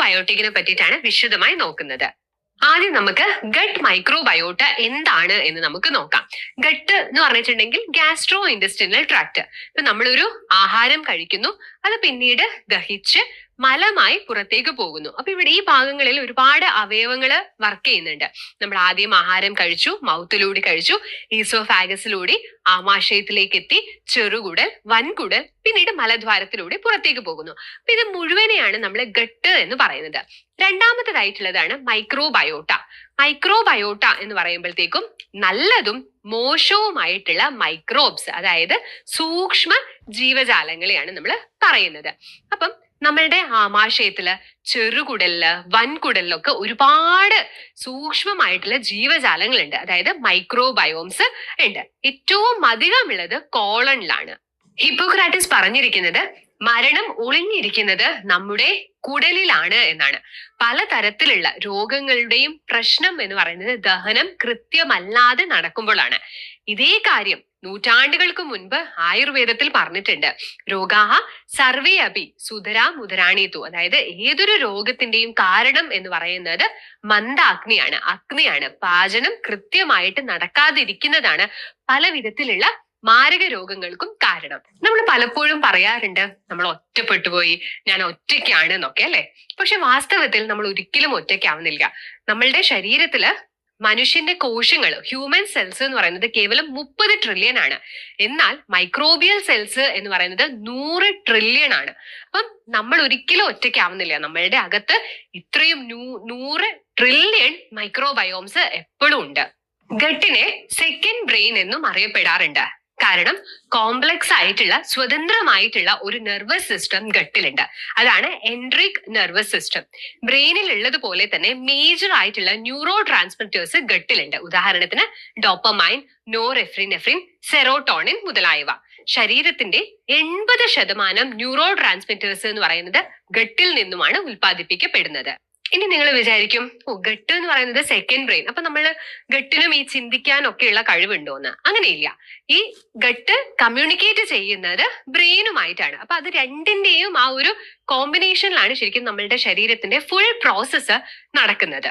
മൈക്രോബയോട്ടിക്കിനെ പറ്റിയിട്ടാണ് വിശദമായി നോക്കുന്നത്. ആദ്യം നമുക്ക് ഗട്ട് മൈക്രോബയോട്ട എന്താണ് എന്ന് നമുക്ക് നോക്കാം. ഗട്ട് എന്ന് പറഞ്ഞിട്ടുണ്ടെങ്കിൽ ഗ്യാസ്ട്രോ ഇൻഡസ്ട്രിയൽ ട്രാക്ട് ഇപ്പൊ നമ്മളൊരു ആഹാരം കഴിക്കുന്നു അത് പിന്നീട് ദഹിച്ച് മലമായി പുറത്തേക്ക് പോകുന്നു. അപ്പൊ ഇവിടെ ഈ ഭാഗങ്ങളിൽ ഒരുപാട് അവയവങ്ങൾ വർക്ക് ചെയ്യുന്നുണ്ട്. നമ്മൾ ആദ്യം ആഹാരം കഴിച്ചു മൗത്തിലൂടെ കഴിച്ചു ഈസോഫാഗസിലൂടെ ആമാശയത്തിലേക്ക് എത്തി ചെറുകുടൽ വൻകുടൽ പിന്നീട് മലദ്വാരത്തിലൂടെ പുറത്തേക്ക് പോകുന്നു. അപ്പൊ ഇത് മുഴുവനെയാണ് നമ്മൾ ഗട്ട് എന്ന് പറയുന്നത്. രണ്ടാമത്തേതായിട്ടുള്ളതാണ് മൈക്രോബയോട്ട മൈക്രോബയോട്ട എന്ന് പറയുമ്പോഴത്തേക്കും നല്ലതും മോശവുമായിട്ടുള്ള മൈക്രോബ്സ് അതായത് സൂക്ഷ്മ ജീവജാലങ്ങളെയാണ് നമ്മൾ പറയുന്നത്. അപ്പം നമ്മളുടെ ആമാശയത്തിൽ ചെറുകുടലിൽ വൻകുടലിലൊക്കെ ഒരുപാട് സൂക്ഷ്മമായിട്ടുള്ള ജീവജാലങ്ങളുണ്ട്. അതായത് മൈക്രോബയോംസ് ഉണ്ട്. ഏറ്റവും അധികമുള്ളത് കോളണിലാണ് ഹിപ്പോക്രാറ്റിസ് പറഞ്ഞിരിക്കുന്നത് മരണം ഒളിഞ്ഞിരിക്കുന്നത് നമ്മുടെ കുടലിലാണ് എന്നാണ്. പലതരത്തിലുള്ള രോഗങ്ങളുടെയും പ്രശ്നം എന്ന് പറയുന്നത് ദഹനം കൃത്യമല്ലാതെ നടക്കുമ്പോഴാണ്. ഇതേ കാര്യം നൂറ്റാണ്ടുകൾക്ക് മുൻപ് ആയുർവേദത്തിൽ പറഞ്ഞിട്ടുണ്ട്. രോഗാഹ സർവേ അഭി സുതരാ മുതരാണീതു അതായത് ഏതൊരു രോഗത്തിന്റെയും കാരണം എന്ന് പറയുന്നത് മന്ദാഗ്നിയാണ്. അഗ്നിയാണ്. പാചനം കൃത്യമായിട്ട് നടക്കാതിരിക്കുന്നതാണ് പല വിധത്തിലുള്ള മാരക രോഗങ്ങൾക്കും കാരണം. നമ്മൾ പലപ്പോഴും പറയാറുണ്ട് നമ്മൾ ഒറ്റപ്പെട്ടു പോയി ഞാൻ ഒറ്റയ്ക്കാണ് എന്നൊക്കെ അല്ലെ? പക്ഷെ വാസ്തവത്തിൽ നമ്മൾ ഒരിക്കലും ഒറ്റയ്ക്കാവുന്നില്ല. നമ്മളുടെ ശരീരത്തിൽ മനുഷ്യന്റെ കോശങ്ങൾ ഹ്യൂമൻ സെൽസ് എന്ന് പറയുന്നത് കേവലം മുപ്പത് ട്രില്യൺ ആണ്. എന്നാൽ മൈക്രോബിയൽ സെൽസ് എന്ന് പറയുന്നത് നൂറ് ട്രില്യൺ ആണ്. അപ്പം നമ്മൾ ഒരിക്കലും ഒറ്റയ്ക്കാവുന്നില്ല. നമ്മളുടെ അകത്ത് ഇത്രയും നൂറ് ട്രില്യൺ മൈക്രോബയോംസ് എപ്പോഴും ഉണ്ട്. ഗട്ടിനെ സെക്കൻഡ് ബ്രെയിൻ എന്നും അറിയപ്പെടാറുണ്ട്. കാരണം കോംപ്ലക്സ് ആയിട്ടുള്ള സ്വതന്ത്രമായിട്ടുള്ള ഒരു നെർവസ് സിസ്റ്റം ഗട്ടിലുണ്ട്. അതാണ് എൻട്രിക് നെർവസ് സിസ്റ്റം ബ്രെയിനിൽ ഉള്ളതുപോലെ തന്നെ മേജർ ആയിട്ടുള്ള ന്യൂറോ ട്രാൻസ്മിറ്റേഴ്സ് ഗട്ടിലുണ്ട്. ഉദാഹരണത്തിന് ഡോപ്പമൈൻ നോറെഫ്രിനെഫ്രിൻ സെറോട്ടോണിൻ മുതലായവ. ശരീരത്തിന്റെ എൺപത് ശതമാനം ന്യൂറോ ട്രാൻസ്മിറ്റേഴ്സ് എന്ന് പറയുന്നത് ഗട്ടിൽ നിന്നുമാണ് ഉൽപ്പാദിപ്പിക്കപ്പെടുന്നത്. ഇനി നിങ്ങൾ വിചാരിക്കും ഓ ഗട്ട് എന്ന് പറയുന്നത് സെക്കൻഡ് ബ്രെയിൻ അപ്പൊ നമ്മൾ ഗട്ടിനും ഈ ചിന്തിക്കാനൊക്കെയുള്ള കഴിവുണ്ടോ എന്ന് അങ്ങനെയില്ല. ഈ ഗട്ട് കമ്മ്യൂണിക്കേറ്റ് ചെയ്യുന്നത് ബ്രെയിനുമായിട്ടാണ്. അപ്പൊ അത് രണ്ടിന്റെയും ആ ഒരു കോമ്പിനേഷനിലാണ് ശരിക്കും നമ്മളുടെ ശരീരത്തിന്റെ ഫുൾ പ്രോസസ്സ് നടക്കുന്നത്.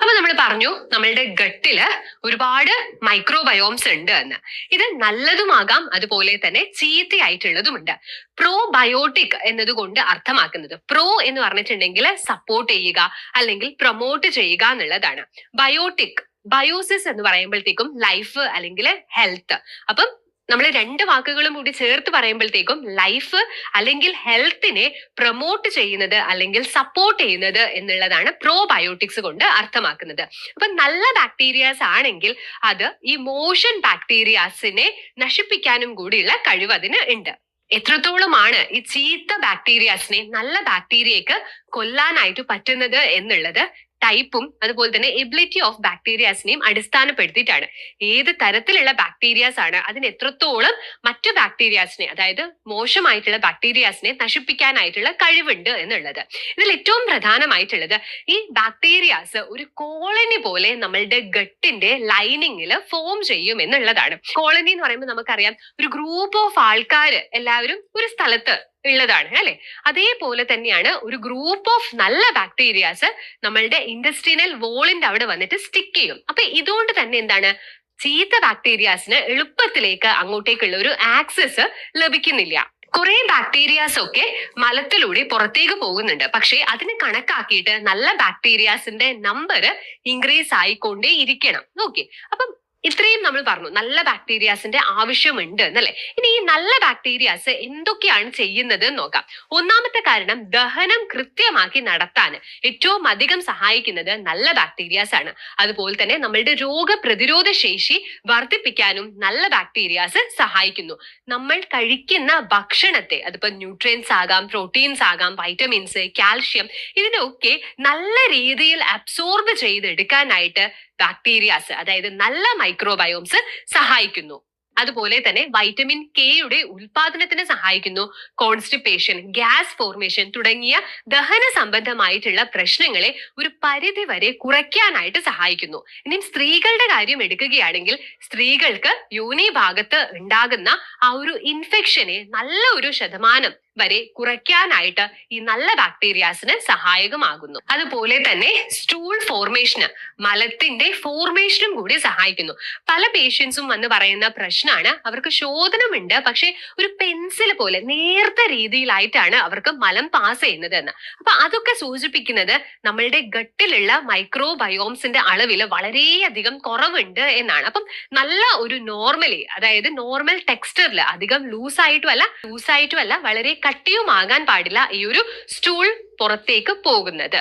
അപ്പൊ നമ്മൾ പറഞ്ഞു നമ്മളുടെ ഗട്ടിൽ ഒരുപാട് മൈക്രോബയോംസ് ഉണ്ട് എന്ന്. ഇത് നല്ലതുമാകാം അതുപോലെ തന്നെ ചീത്തയായിട്ടുള്ളതുമുണ്ട്. പ്രോബയോട്ടിക് എന്നതുകൊണ്ട് അർത്ഥമാക്കുന്നത് പ്രോ എന്ന് പറഞ്ഞിട്ടുണ്ടെങ്കിൽ സപ്പോർട്ട് ചെയ്യുക അല്ലെങ്കിൽ പ്രൊമോട്ട് ചെയ്യുക എന്നുള്ളതാണ്. ബയോട്ടിക് ബയോസിസ് എന്ന് പറയുമ്പോഴത്തേക്കും ലൈഫ് അല്ലെങ്കിൽ ഹെൽത്ത് അപ്പം നമ്മൾ രണ്ട് വാക്കുകളും കൂടി ചേർത്ത് പറയുമ്പോഴത്തേക്കും ലൈഫ് അല്ലെങ്കിൽ ഹെൽത്തിനെ പ്രൊമോട്ട് ചെയ്യുന്നത് അല്ലെങ്കിൽ സപ്പോർട്ട് ചെയ്യുന്നത് എന്നുള്ളതാണ് പ്രോബയോട്ടിക്സ് കൊണ്ട് അർത്ഥമാക്കുന്നത്. അപ്പൊ നല്ല ബാക്ടീരിയാസ് ആണെങ്കിൽ അത് ഈ മോഷൻ ബാക്ടീരിയാസിനെ നശിപ്പിക്കാനും കൂടിയുള്ള കഴിവ് അതിന് ഉണ്ട്. എത്രത്തോളമാണ് ഈ ചീത്ത ബാക്ടീരിയാസിനെ നല്ല ബാക്ടീരിയക്ക് കൊല്ലാനായിട്ട് പറ്റുന്നത് എന്നുള്ളത് ടൈപ്പും അതുപോലെ തന്നെ എബിലിറ്റി ഓഫ് ബാക്ടീരിയാസിനെയും അടിസ്ഥാനപ്പെടുത്തിയിട്ടാണ്. ഏത് തരത്തിലുള്ള ബാക്ടീരിയാസ് ആണ് അതിന് എത്രത്തോളം മറ്റു ബാക്ടീരിയാസിനെ അതായത് മോശമായിട്ടുള്ള ബാക്ടീരിയാസിനെ നശിപ്പിക്കാനായിട്ടുള്ള കഴിവുണ്ട് എന്നുള്ളത്. ഇതിൽ ഏറ്റവും പ്രധാനമായിട്ടുള്ളത് ഈ ബാക്ടീരിയാസ് ഒരു കോളനി പോലെ നമ്മളുടെ ഗട്ടിന്റെ ലൈനിങ്ങിൽ ഫോം ചെയ്യും എന്നുള്ളതാണ്. കോളനി എന്ന് പറയുമ്പോൾ നമുക്കറിയാം ഒരു ഗ്രൂപ്പ് ഓഫ് ആൾക്കാർ എല്ലാവരും ഒരു സ്ഥലത്ത് ഉള്ളതാണ് അല്ലെ? അതേപോലെ തന്നെയാണ് ഒരു ഗ്രൂപ്പ് ഓഫ് നല്ല ബാക്ടീരിയാസ് നമ്മളുടെ ഇൻഡസ്ട്രീനൽ വോളിന്റെ അവിടെ വന്നിട്ട് സ്റ്റിക്ക് ചെയ്യും. അപ്പൊ ഇതുകൊണ്ട് തന്നെ എന്താണ്? ചീത്ത ബാക്ടീരിയാസിന് എളുപ്പത്തിലേക്ക് അങ്ങോട്ടേക്കുള്ള ഒരു ആക്സസ് ലഭിക്കുന്നില്ല. കുറെ ബാക്ടീരിയാസ് ഒക്കെ മലത്തിലൂടെ പുറത്തേക്ക് പോകുന്നുണ്ട്. പക്ഷേ അതിന് കണക്കാക്കിയിട്ട് നല്ല ബാക്ടീരിയാസിന്റെ നമ്പർ ഇൻക്രീസ് ആയിക്കൊണ്ടേ ഇരിക്കണം ഓക്കെ അപ്പം ഇത്രയും നമ്മൾ പറഞ്ഞു. നല്ല ബാക്ടീരിയാസിന്റെ ആവശ്യമുണ്ട് എന്നല്ലേ? ഇനി ഈ നല്ല ബാക്ടീരിയാസ് എന്തൊക്കെയാണ് ചെയ്യുന്നത് എന്ന് നോക്കാം. ഒന്നാമത്തെ കാരണം ദഹനം കൃത്യമാക്കി നടത്താൻ ഏറ്റവും അധികം സഹായിക്കുന്നത് നല്ല ബാക്ടീരിയാസ് ആണ്. അതുപോലെ തന്നെ നമ്മളുടെ രോഗപ്രതിരോധ ശേഷി വർദ്ധിപ്പിക്കാനും നല്ല ബാക്ടീരിയാസ് സഹായിക്കുന്നു. നമ്മൾ കഴിക്കുന്ന ഭക്ഷണത്തെ അതിപ്പോ ന്യൂട്രിയൻസ് ആകാം പ്രോട്ടീൻസ് ആകാം വൈറ്റമിൻസ് കാൽഷ്യം ഇതിനൊക്കെ നല്ല രീതിയിൽ അബ്സോർബ് ചെയ്തെടുക്കാനായിട്ട് ബാക്ടീരിയാസ് അതായത് നല്ല മൈക്രോബയോംസ് സഹായിക്കുന്നു. അതുപോലെ തന്നെ വൈറ്റമിൻ കെയുടെ ഉൽപാദനത്തിന് സഹായിക്കുന്നു. കോൺസ്റ്റിപ്പേഷൻ ഗ്യാസ് ഫോർമേഷൻ തുടങ്ങിയ ദഹന സംബന്ധമായിട്ടുള്ള പ്രശ്നങ്ങളെ ഒരു പരിധി വരെ കുറയ്ക്കാനായിട്ട് സഹായിക്കുന്നു. ഇനി സ്ത്രീകളുടെ കാര്യം എടുക്കുകയാണെങ്കിൽ സ്ത്രീകൾക്ക് യോനി ഭാഗത്ത് ഉണ്ടാകുന്ന ആ ഒരു ഇൻഫെക്ഷനെ നല്ല ഒരു ശതമാനം വരെ കുറയ്ക്കാനായിട്ട് ഈ നല്ല ബാക്ടീരിയാസിന് സഹായകമാകുന്നു. അതുപോലെ തന്നെ സ്റ്റൂൾ ഫോർമേഷന് മലത്തിന്റെ ഫോർമേഷനും കൂടി സഹായിക്കുന്നു. പല പേഷ്യൻസും വന്ന് പറയുന്ന പ്രശ്നമാണ് അവർക്ക് ശോധനമുണ്ട്. പക്ഷെ ഒരു പെൻസിൽ പോലെ നേർത്ത രീതിയിലായിട്ടാണ് അവർക്ക് മലം പാസ് ചെയ്യുന്നത് എന്ന്. അപ്പൊ അതൊക്കെ സൂചിപ്പിക്കുന്നത് നമ്മളുടെ ഗട്ടിലുള്ള മൈക്രോബയോംസിന്റെ അളവിൽ വളരെയധികം കുറവുണ്ട് എന്നാണ്. അപ്പം നല്ല ഒരു നോർമലി അതായത് നോർമൽ ടെക്സ്റ്ററിൽ അധികം ലൂസ് ആയിട്ടും അല്ല ലൂസ് ആയിട്ടും അല്ല വളരെ കട്ടിയുമാകാൻ പാടില്ല ഈ ഒരു സ്റ്റൂൾ പുറത്തേക്ക് പോകുന്നത്.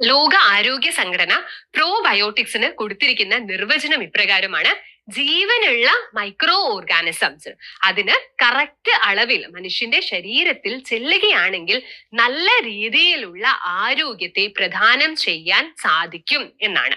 ലോക ആരോഗ്യ സംഘടന പ്രോബയോട്ടിക്സിന് കൊടുത്തിരിക്കുന്ന നിർവചനം ഇപ്രകാരമാണ് ജീവനുള്ള മൈക്രോ ഓർഗാനിസംസ് അതിന് കറക്റ്റ് അളവിൽ മനുഷ്യന്റെ ശരീരത്തിൽ ചെല്ലുകയാണെങ്കിൽ നല്ല രീതിയിലുള്ള ആരോഗ്യത്തെ പ്രദാനം ചെയ്യാൻ സാധിക്കും എന്നാണ്.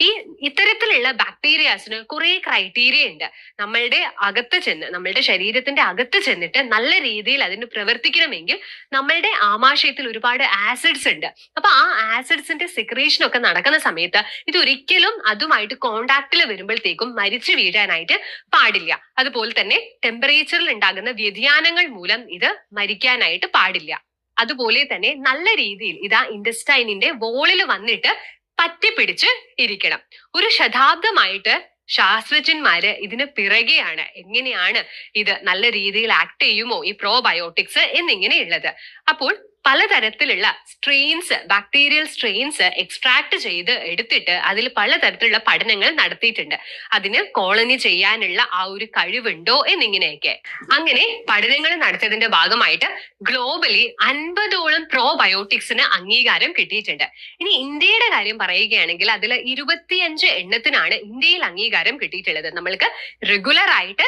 ഈ ഇത്തരത്തിലുള്ള ബാക്ടീരിയാസിന് കുറെ ക്രൈറ്റീരിയ ഉണ്ട്. നമ്മളുടെ അകത്ത് ചെന്ന് നമ്മളുടെ ശരീരത്തിന്റെ അകത്ത് ചെന്നിട്ട് നല്ല രീതിയിൽ അതിന് പ്രവർത്തിക്കണമെങ്കിൽ നമ്മളുടെ ആമാശയത്തിൽ ഒരുപാട് ആസിഡ്സ് ഉണ്ട്. അപ്പൊ ആ ആസിഡ്സിന്റെ സെക്രീഷൻ ഒക്കെ നടക്കുന്ന സമയത്ത് ഇത് ഒരിക്കലും അതുമായിട്ട് കോണ്ടാക്റ്റിൽ വരുമ്പോഴത്തേക്കും മരിച്ചു വീഴാനായിട്ട് പാടില്ല. അതുപോലെ തന്നെ ടെമ്പറേച്ചറിൽ ഉണ്ടാകുന്ന വ്യതിയാനങ്ങൾ മൂലം ഇത് മരിക്കാനായിട്ട് പാടില്ല. അതുപോലെ തന്നെ നല്ല രീതിയിൽ ഇതാ ഇൻഡസ്റ്റൈനിന്റെ വോളിൽ വന്നിട്ട് പറ്റിപ്പിടിച്ച് ഇരിക്കണം. ഒരു ശതാബ്ദമായിട്ട് ശാസ്ത്രജ്ഞന്മാര് ഇതിന് പിറകെയാണ്. എങ്ങനെയാണ് ഇത് നല്ല രീതിയിൽ ആക്ട് ചെയ്യുമോ? ഈ പ്രോബയോട്ടിക്സ് എന്നിങ്ങനെയുള്ളത്. അപ്പോൾ പലതരത്തിലുള്ള സ്ട്രെയിൻസ് ബാക്ടീരിയൽ സ്ട്രെയിൻസ് എക്സ്ട്രാക്ട് ചെയ്ത് എടുത്തിട്ട് അതിൽ പലതരത്തിലുള്ള പഠനങ്ങൾ നടത്തിയിട്ടുണ്ട്. അതിന് കോളനി ചെയ്യാനുള്ള ആ ഒരു കഴിവുണ്ടോ എന്നിങ്ങനെയൊക്കെ. അങ്ങനെ പഠനങ്ങൾ നടത്തിയതിന്റെ ഭാഗമായിട്ട് ഗ്ലോബലി അൻപതോളം പ്രോബയോട്ടിക്സിന് അംഗീകാരം കിട്ടിയിട്ടുണ്ട്. ഇനി ഇന്ത്യയുടെ കാര്യം പറയുകയാണെങ്കിൽ അതിൽ ഇരുപത്തിയഞ്ച് എണ്ണത്തിനാണ് ഇന്ത്യയിൽ അംഗീകാരം കിട്ടിയിട്ടുള്ളത്. നമ്മൾക്ക് റെഗുലർ ആയിട്ട്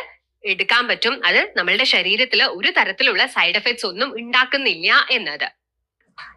എടുക്കാൻ പറ്റും. അത് നമ്മളുടെ ശരീരത്തിൽ ഒരു തരത്തിലുള്ള സൈഡ് എഫക്ട്സ് ഒന്നും ഉണ്ടാക്കുന്നില്ല എന്നത്.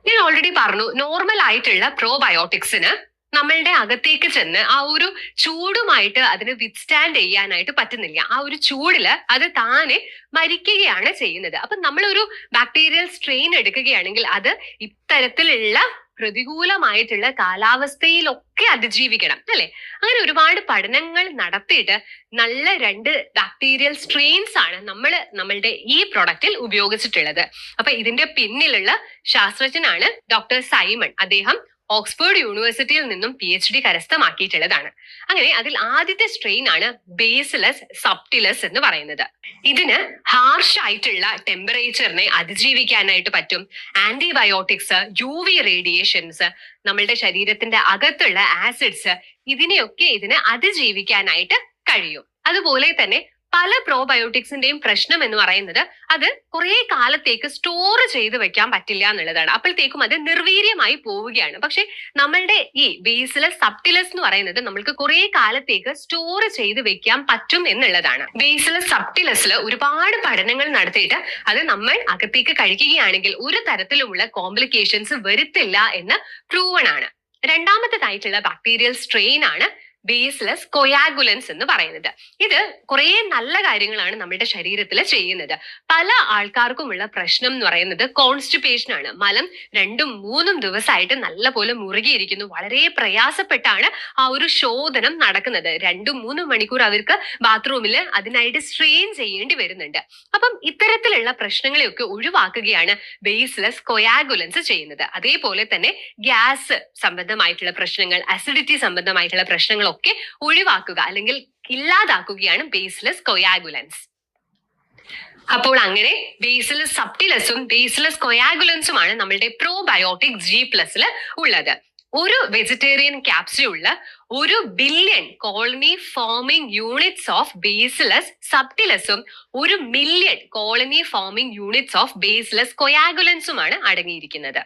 ഞാൻ ഓൾറെഡി പറഞ്ഞു നോർമൽ ആയിട്ടുള്ള പ്രോബയോട്ടിക്സിന് നമ്മളുടെ അകത്തേക്ക് ചെന്ന് ആ ഒരു ചൂടുമായിട്ട് അതിന് വിത്ത്സ്റ്റാൻഡ് ചെയ്യാനായിട്ട് പറ്റുന്നില്ല. ആ ഒരു ചൂടിൽ അത് താനെ മരിക്കുകയാണ് ചെയ്യുന്നത്. അപ്പൊ നമ്മളൊരു ബാക്ടീരിയൽ സ്ട്രെയിൻ എടുക്കുകയാണെങ്കിൽ അത് ഇത്തരത്തിലുള്ള പ്രതികൂലമായിട്ടുള്ള കാലാവസ്ഥയിലൊക്കെ അതിജീവിക്കണം അല്ലെ? അങ്ങനെ ഒരുപാട് പഠനങ്ങൾ നടത്തിയിട്ട് നല്ല രണ്ട് ബാക്ടീരിയൽ സ്ട്രെയിൻസ് ആണ് നമ്മൾ നമ്മളുടെ ഈ പ്രൊഡക്റ്റിൽ ഉപയോഗിച്ചിട്ടുള്ളത്. അപ്പൊ ഇതിന്റെ പിന്നിലുള്ള ശാസ്ത്രജ്ഞനാണ് ഡോക്ടർ സൈമൺ. അദ്ദേഹം ഓക്സ്ഫോർഡ് യൂണിവേഴ്സിറ്റിയിൽ നിന്നും പി എച്ച് ഡി കരസ്ഥമാക്കിയിട്ടുള്ളതാണ്. അങ്ങനെ അതിൽ ആദ്യത്തെ സ്ട്രെയിൻ ആണ് ബേസിലസ് സബ്റ്റിലസ് എന്ന് പറയുന്നത്. ഇതിന് ഹാർഷ് ആയിട്ടുള്ള ടെമ്പറേച്ചറിനെ അതിജീവിക്കാനായിട്ട് പറ്റും. ആന്റിബയോട്ടിക്സ് യു വി റേഡിയേഷൻസ് നമ്മളുടെ ശരീരത്തിന്റെ അകത്തുള്ള ആസിഡ്സ് ഇതിനെയൊക്കെ ഇതിന് അതിജീവിക്കാനായിട്ട് കഴിയും. അതുപോലെ തന്നെ പല പ്രോബയോട്ടിക്സിന്റെയും പ്രശ്നം എന്ന് പറയുന്നത് അത് കുറെ കാലത്തേക്ക് സ്റ്റോർ ചെയ്ത് വെക്കാൻ പറ്റില്ല എന്നുള്ളതാണ്. അപ്പോഴത്തേക്കും അത് നിർവീര്യമായി പോവുകയാണ്. പക്ഷെ നമ്മളുടെ ഈ ബേസിലസ് സബ്റ്റിലസ് എന്ന് പറയുന്നത് നമ്മൾക്ക് കുറെ കാലത്തേക്ക് സ്റ്റോർ ചെയ്ത് വെക്കാൻ പറ്റും എന്നുള്ളതാണ്. ബേസിലസ് സബ്റ്റിലസിൽ ഒരുപാട് പഠനങ്ങൾ നടത്തിയിട്ട് അത് നമ്മൾ അകത്തേക്ക് കഴിക്കുകയാണെങ്കിൽ ഒരു തരത്തിലുമുള്ള കോംപ്ലിക്കേഷൻസ് വരുത്തില്ല എന്ന് പ്രൂവൺ ആണ്. രണ്ടാമത്തേതായിട്ടുള്ള ബാക്ടീരിയൽ സ്ട്രെയിൻ ആണ് ബേസ്ലെസ് കൊയാഗുലൻസ് എന്ന് പറയുന്നത്. ഇത് കുറെ നല്ല കാര്യങ്ങളാണ് നമ്മുടെ ശരീരത്തിൽ ചെയ്യുന്നത്. പല ആൾക്കാർക്കുമുള്ള പ്രശ്നം എന്ന് പറയുന്നത് കോൺസ്റ്റിപ്പേഷൻ ആണ്. മലം രണ്ടും മൂന്നും ദിവസമായിട്ട് നല്ല പോലെ മുറുകിയിരിക്കുന്നു. വളരെ പ്രയാസപ്പെട്ടാണ് ആ ഒരു ശോധനം നടക്കുന്നത്. രണ്ടും മൂന്നും മണിക്കൂർ അവർക്ക് ബാത്റൂമിൽ അതിനായിട്ട് സ്ട്രെയിൻ ചെയ്യേണ്ടി വരുന്നുണ്ട്. അപ്പം ഇത്തരത്തിലുള്ള പ്രശ്നങ്ങളെയൊക്കെ ഒഴിവാക്കുകയാണ് ബേസ്ലെസ് കൊയാഗുലൻസ് ചെയ്യുന്നത്. അതേപോലെ തന്നെ ഗ്യാസ് സംബന്ധമായിട്ടുള്ള പ്രശ്നങ്ങൾ അസിഡിറ്റി സംബന്ധമായിട്ടുള്ള പ്രശ്നങ്ങളൊക്കെ ഒഴിവാക്കുക അല്ലെങ്കിൽ ഇല്ലാതാക്കുകയാണ് ബേസ്ലെസ് കൊയാഗുലൻസ് അപ്പോൾ അങ്ങനെ ബേസിലസ് സബ്റ്റിലസും ബേസിലസ് കൊയാഗുലൻസുമാണ് നമ്മളുടെ പ്രോബയോട്ടിക് ജി പ്ലസിൽ ഉള്ളത്. ഒരു വെജിറ്റേറിയൻ ക്യാപ്സ്യൂളിൽ ഒരു billion colony forming units of Bacillus സബ്റ്റിലസും ഒരു million colony forming units of Bacillus കൊയാഗുലൻസുമാണ് അടങ്ങിയിരിക്കുന്നത്.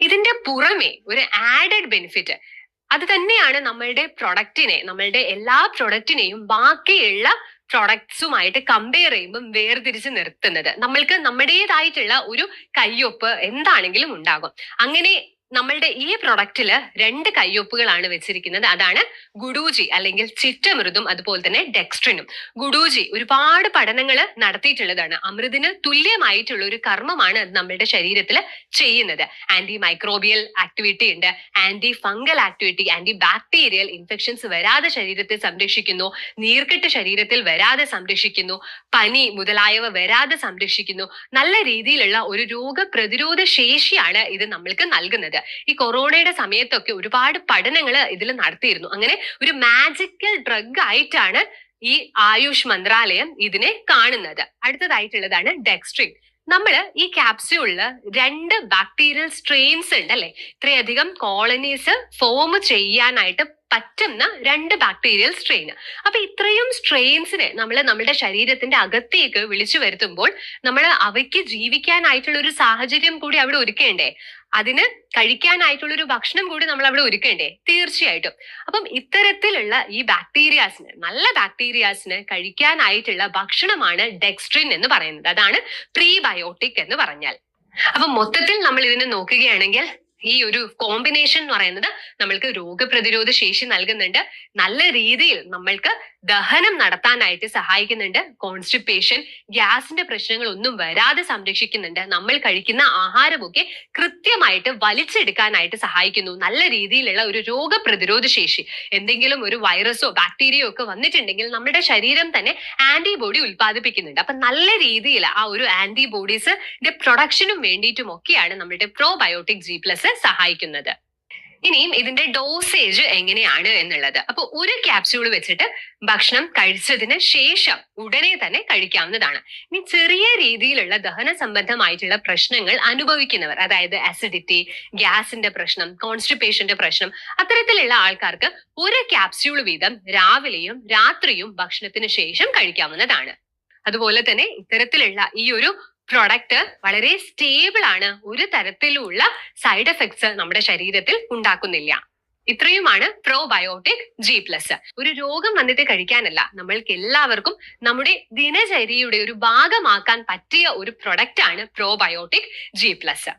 ഇതിന്റെ പുറമെ ഒരു ആഡഡ് ബെനിഫിറ്റ് അത് തന്നെയാണ് നമ്മളുടെ പ്രൊഡക്റ്റിനെ നമ്മളുടെ എല്ലാ പ്രൊഡക്റ്റിനെയും ബാക്കിയുള്ള പ്രൊഡക്ട്സുമായിട്ട് കമ്പയർ ചെയ്യുമ്പം വേർതിരിച്ച് നിർത്തുന്നത്. നമ്മൾക്ക് നമ്മുടേതായിട്ടുള്ള ഒരു കയ്യൊപ്പ് എന്താണെങ്കിലും ഉണ്ടാകും. അങ്ങനെ നമ്മളുടെ ഈ പ്രൊഡക്റ്റിൽ രണ്ട് കയ്യൊപ്പുകളാണ് വെച്ചിരിക്കുന്നത്. അതാണ് ഗുഡൂജി അല്ലെങ്കിൽ ചിറ്റമൃതും അതുപോലെ തന്നെ ഡെക്സ്ട്രിനും. ഗുഡൂജി ഒരുപാട് പഠനങ്ങൾ നടത്തിയിട്ടുള്ളതാണ്. അമൃതിന് തുല്യമായിട്ടുള്ള ഒരു കർമ്മമാണ് നമ്മളുടെ ശരീരത്തിൽ ചെയ്യുന്നത്. ആന്റി മൈക്രോബിയൽ ആക്ടിവിറ്റി ഉണ്ട്. Anti fungal activity anti bacterial infections വരാതെ ശരീരത്തെ സംരക്ഷിക്കുന്നു. നീർക്കെട്ട് ശരീരത്തിൽ വരാതെ സംരക്ഷിക്കുന്നു. പനി മുതലായവ വരാതെ സംരക്ഷിക്കുന്നു. നല്ല രീതിയിലുള്ള ഒരു രോഗപ്രതിരോധ ശേഷിയാണ് ഇത് നമ്മൾക്ക് നൽകുന്നത്. ഈ കൊറോണയുടെ സമയത്തൊക്കെ ഒരുപാട് പഠനങ്ങൾ ഇതിൽ നടത്തിയിരുന്നു. അങ്ങനെ ഒരു മാജിക്കൽ ഡ്രഗ് ആയിട്ടാണ് ഈ ആയുഷ് മന്ത്രാലയം ഇതിനെ കാണുന്നത്. അടുത്തതായിട്ടുള്ളതാണ് ഡെക്സ്ട്രിൻ നമ്മൾ ഈ ക്യാപ്സ്യൂളിൽ രണ്ട് ബാക്ടീരിയൽ സ്ട്രെയിൻസ് ഉണ്ട് അല്ലെ ഇത്രയധികം കോളനീസ് ഫോം ചെയ്യാനായിട്ട് പറ്റുന്ന രണ്ട് ബാക്ടീരിയൽ സ്ട്രെയിൻ അപ്പൊ ഇത്രയും സ്ട്രെയിൻസിനെ നമ്മൾ നമ്മുടെ ശരീരത്തിന്റെ അകത്തേക്ക് വിളിച്ചു വരുത്തുമ്പോൾ നമ്മൾ അവയ്ക്ക് ജീവിക്കാനായിട്ടുള്ള ഒരു സാഹചര്യം കൂടി അവിടെ ഒരുക്കേണ്ടേ? അതിന് കഴിക്കാനായിട്ടുള്ള ഒരു ഭക്ഷണം കൂടി നമ്മൾ അവിടെ ഒരുക്കേണ്ടേ? തീർച്ചയായിട്ടും. അപ്പം ഇത്തരത്തിലുള്ള ഈ ബാക്ടീരിയാസിന് നല്ല ബാക്ടീരിയാസിന് കഴിക്കാനായിട്ടുള്ള ഭക്ഷണമാണ് ഡെക്സ്ട്രിൻ എന്ന് പറയുന്നത്. അതാണ് പ്രീബയോട്ടിക് എന്ന് പറഞ്ഞാൽ. അപ്പൊ മൊത്തത്തിൽ നമ്മൾ ഇതിനെ നോക്കുകയാണെങ്കിൽ ഈ ഒരു കോമ്പിനേഷൻ എന്ന് പറയുന്നത് നമ്മൾക്ക് രോഗപ്രതിരോധ ശേഷി നൽകുന്നുണ്ട്. നല്ല രീതിയിൽ നമ്മൾക്ക് ദഹനം നടത്താനായിട്ട് സഹായിക്കുന്നുണ്ട്. കോൺസ്റ്റിപ്പേഷൻ ഗ്യാസിന്റെ പ്രശ്നങ്ങൾ ഒന്നും വരാതെ സംരക്ഷിക്കുന്നുണ്ട്. നമ്മൾ കഴിക്കുന്ന ആഹാരമൊക്കെ കൃത്യമായിട്ട് വലിച്ചെടുക്കാനായിട്ട് സഹായിക്കുന്നു. നല്ല രീതിയിലുള്ള ഒരു രോഗപ്രതിരോധ ശേഷി. എന്തെങ്കിലും ഒരു വൈറസോ ബാക്ടീരിയയോ ഒക്കെ വന്നിട്ടുണ്ടെങ്കിൽ നമ്മുടെ ശരീരം തന്നെ ആന്റിബോഡി ഉൽപ്പാദിപ്പിക്കുന്നുണ്ട്. അപ്പൊ നല്ല രീതിയിൽ ആ ഒരു ആന്റിബോഡീസിന്റെ പ്രൊഡക്ഷനും വേണ്ടിയിട്ടും ഒക്കെയാണ് നമ്മുടെ പ്രോബയോട്ടിക് ജി പ്ലസ് സഹായിക്കുന്നത്. ഇനിയും ഇതിന്റെ ഡോസേജ് എങ്ങനെയാണ് എന്നുള്ളത്. അപ്പൊ ഒരു ക്യാപ്സ്യൂൾ വെച്ചിട്ട് ഭക്ഷണം കഴിച്ചതിന് ശേഷം ഉടനെ തന്നെ കഴിക്കാവുന്നതാണ്. ഇനി ചെറിയ രീതിയിലുള്ള ദഹന സംബന്ധമായിട്ടുള്ള പ്രശ്നങ്ങൾ അനുഭവിക്കുന്നവർ അതായത് അസിഡിറ്റി ഗ്യാസിന്റെ പ്രശ്നം കോൺസ്റ്റിപ്പേഷന്റെ പ്രശ്നം അത്തരത്തിലുള്ള ആൾക്കാർക്ക് ഒരു ക്യാപ്സ്യൂൾ വീതം രാവിലെയും രാത്രിയും ഭക്ഷണത്തിന് ശേഷം കഴിക്കാവുന്നതാണ്. അതുപോലെ തന്നെ ഇത്തരത്തിലുള്ള ഈ ഒരു പ്രൊഡക്റ്റ് വളരെ സ്റ്റേബിൾ ആണ്. ഒരു തരത്തിലുള്ള സൈഡ് എഫക്ട്സ് നമ്മുടെ ശരീരത്തിൽ ഉണ്ടാക്കുന്നില്ല. ഇത്രയുമാണ് പ്രോബയോട്ടിക് ജി പ്ലസ് ഒരു രോഗം വന്നിട്ട് കഴിക്കാനല്ല നമ്മൾക്ക് എല്ലാവർക്കും നമ്മുടെ ദിനചര്യയുടെ ഒരു ഭാഗമാക്കാൻ പറ്റിയ ഒരു പ്രൊഡക്റ്റ് ആണ് പ്രോബയോട്ടിക് ജി പ്ലസ്